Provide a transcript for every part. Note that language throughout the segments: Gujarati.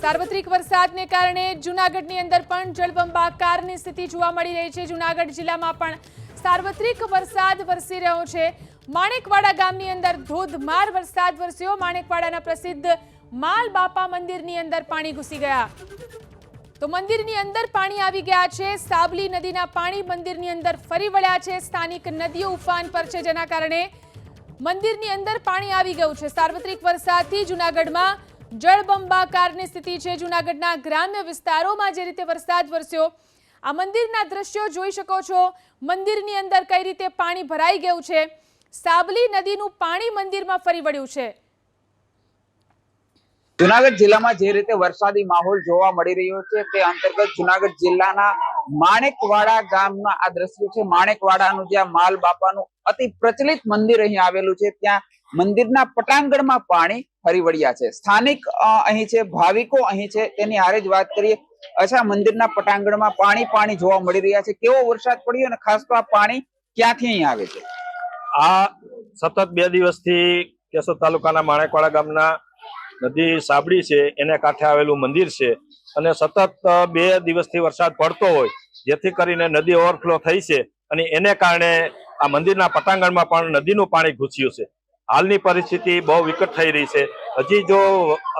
સાર્વત્રિક વરસાદને કારણે જૂનાગઢની અંદર પણ જળબંબાકારની સ્થિતિ જોવા મળી રહી છે. જૂનાગઢ જિલ્લામાં પણ સાર્વત્રિક વરસાદ વરસી રહ્યો છે. માણેકવાડા ગામની અંદર ધોધમાર વરસાદ વરસ્યો. માણેકવાડાના પ્રસિદ્ધ માલ બાપા મંદિરની અંદર પાણી ઘૂસી ગયા. તો મંદિરની અંદર પાણી આવી ગયા છે. સાબલી નદીના પાણી મંદિરની અંદર ફરી વળ્યા છે. સ્થાનિક નદીઓ ઉફાન પર છે, જેના કારણે મંદિરની અંદર પાણી આવી ગયું છે. સાર્વત્રિક વરસાદથી જૂનાગઢમાં જળબંબાકારની સ્થિતિ છે. જૂનાગઢના ગ્રામ્ય વિસ્તારોમાં જે રીતે વરસાદ વરસ્યો, આ મંદિરના દ્રશ્યો જોઈ શકો છો. મંદિરની અંદર કઈ રીતે પાણી ભરાઈ ગયું છે? સાબલી નદીનું પાણી મંદિરમાં ફરી વળ્યું છે. જુનાગઢ જિલ્લામાં જે રીતે વરસાદી માહોલ જોવા મળી રહ્યો છે, તે અંતર્ગત જુનાગઢ જિલ્લાના માણેકવાડા ગામના આ દ્રશ્યો છે. માણેકવાડાનું જ્યાં માલ બાપાનું અતિ પ્રચલિત મંદિર અહીં આવેલું છે, ત્યાં મંદિરના પટાંગણમાં પાણી ફરી વળ્યા છે. સ્થાનિક અહીં છે, ભાવિકો અહીં છે, તેની હારે જ વાત કરીએ. અચ્છા, મંદિરના પટાંગણમાં પાણી પાણી જોવા મળી રહ્યા છે. કેવો વરસાદ પડ્યો અને ખાસ તો આ પાણી ક્યાંથી અહીં આવે છે? આ સતત બે દિવસથી કેશોદ તાલુકાના માણેકવાડા ગામના નદી સાબડી છે, એને કાંઠે આવેલું મંદિર છે અને સતત બે દિવસથી વરસાદ પડતો હોય, જેથી કરીને નદી ઓવરફ્લો થઈ છે અને એને કારણે આ મંદિરના પટાંગણમાં પણ નદીનું પાણી ઘૂસ્યું છે. હાલની પરિસ્થિતિ બહુ વિકટ થઈ રહી છે. હજી જો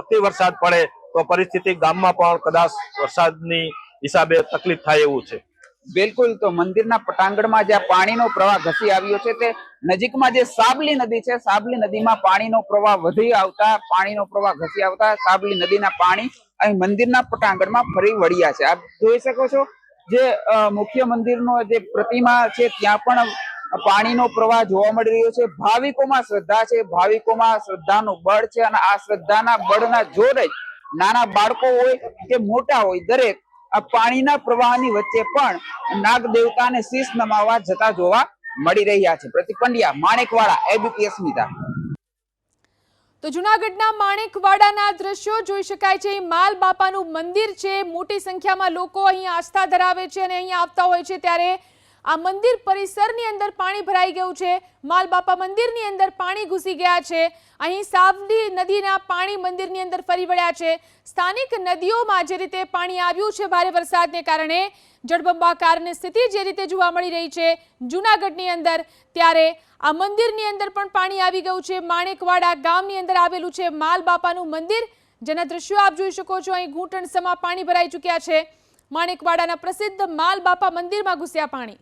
અતિ વરસાદ પડે તો પરિસ્થિતિ ગામમાં પણ કદાચ વરસાદની હિસાબે તકલીફ થાય એવું છે. બિલકુલ, તો મંદિરના પટાંગણમાં જ્યાં પાણીનો પ્રવાહ ઘસી આવ્યો છે, તે નજીકમાં જે સાબલી નદી છે, સાબલી નદીમાં પાણીનો પ્રવાહ વધી આવતા, પાણીનો પ્રવાહ ઘસી આવતા, સાબલી નદીના પાણી અહીં મંદિરના પટાંગણમાં ફરી વળ્યા છે. આપ જોઈ શકો છો, જે મુખ્ય મંદિરનો જે પ્રતિમા છે, ત્યાં પણ પાણીનો પ્રવાહ જોવા મળી રહ્યો છે. ભાવિકોમાં શ્રદ્ધા છે. ભાવિકોમાં શ્રદ્ધાનું બળ છે અને આ શ્રદ્ધાના બળના જોરે નાના બાળકો હોય કે મોટા હોય, દરેક આ પાણીના પ્રવાહની વચ્ચે પણ નાગ દેવતાને શીશ નમાવવા જતા જોવા મળી રહ્યા છે. પ્રતિક પંડ્યા, માણેકવાડા, એબીપી અસ્મિતા. તો જુનાગઢના માણેકવાડાના દ્રશ્યો જોઈ શકાય છે. માલ બાપાનું મંદિર છે. મોટી સંખ્યામાં લોકો અહીં આસ્થા ધરાવે છે અને અહીં આવતા હોય છે ત્યારે આ મંદિર પરિસરની અંદર પાણી ભરાઈ ગયું છે. માલ બાપા મંદિરની અંદર પાણી ઘૂસી ગયા છે. અહીં સાવલી નદીના પાણી મંદિરની અંદર ફરી વળ્યા છે. સ્થાનિક નદીઓમાં જે રીતે પાણી આવ્યું છે ભારે વરસાદને કારણે, જળબંબાકારની સ્થિતિ જે રીતે જોવા મળી રહી છે જૂનાગઢની અંદર, ત્યારે આ મંદિરની અંદર પણ પાણી આવી ગયું છે. માણેકવાડા ગામની અંદર આવેલું છે માલ બાપાનું મંદિર. જેના દ્રશ્યો આપ જોઈ શકો છો. અહીં ઘૂંટણ સમા પાણી ભરાઈ ચૂક્યા છે. માણેકવાડાના પ્રસિદ્ધ માલ બાપા મંદિરમાં ઘૂસ્યા પાણી.